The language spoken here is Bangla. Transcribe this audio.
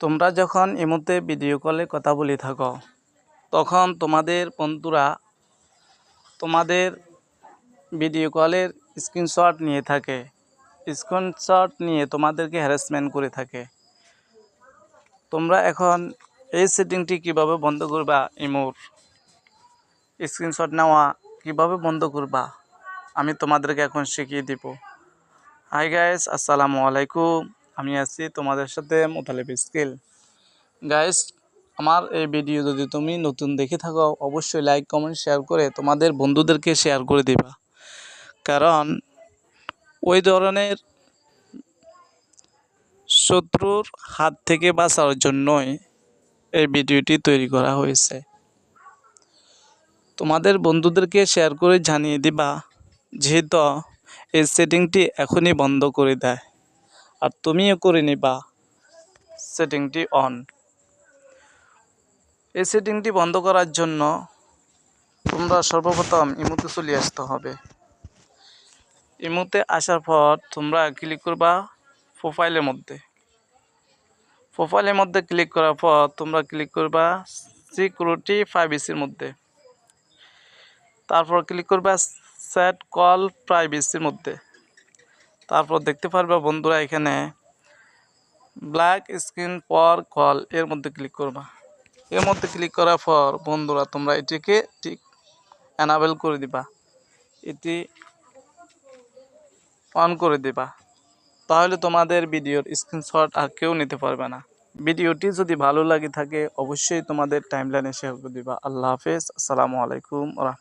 তোমরা যখন ইমোতে ভিডিও কলে কথা বলে থাকো, তখন তোমাদের বন্ধুরা তোমাদের ভিডিও কলের স্ক্রিনশট নিয়ে থাকে। স্ক্রিনশট নিয়ে তোমাদেরকে হ্যারাসমেন্ট করে থাকে। তোমরা এখন এই সেটিংটি কীভাবে বন্ধ করবা, ইমোর? স্ক্রিনশট নেওয়া কীভাবে বন্ধ করবা, আমি তোমাদেরকে এখন শিখিয়ে দিব। হাই গাইস আসসালামু আলাইকুম। আমি আছি তোমাদের সাথে মোতালেব স্কিল। গাইস আমার এই ভিডিও যদি তুমি নতুন দেখে থাকো, অবশ্যই লাইক কমেন্ট শেয়ার করে তোমাদের বন্ধুদেরকে শেয়ার করে দিবা। কারণ ওই ধরনের শত্রুর হাত থেকে বাঁচার জন্যই এই ভিডিওটি তৈরি করা হয়েছে। তোমাদের বন্ধুদেরকে শেয়ার করে জানিয়ে দিবা, যেহেতু এই সেটিংটি এখনই বন্ধ করে দেয়। আর তুমিও করে নিবা। সেটিংটি অন। এই সেটিংটি বন্ধ করার জন্য তোমরা সর্বপ্রথম ইমুতে চলে আসতে হবে। ইমুতে আসার পর তোমরা ক্লিক করবা প্রোফাইলের মধ্যে। প্রোফাইলের মধ্যে ক্লিক করার পর তোমরা ক্লিক করবা সিকিউরিটি প্রাইভেসির মধ্যে। তারপর ক্লিক করবা সেট কল প্রাইভেসির মধ্যে। তারপর দেখতে পারবা বন্ধুরা এখানে ব্ল্যাক স্ক্রিন পর কল এর মধ্যে ক্লিক করবা। এর মধ্যে ক্লিক করার পর বন্ধুরা তোমরা এটিকে ঠিক অ্যানাবেল করে দিবা। এটি অন করে দিবা। তাহলে তোমাদের ভিডিওর স্ক্রিনশট আর কেউ নিতে পারবে না। ভিডিওটি যদি ভালো লাগে থাকে, অবশ্যই তোমাদের টাইমলাইনে শেয়ার করে দিবা। আল্লাহ হাফেজ। আসসালামু আলাইকুম রহমতুল্লাহ।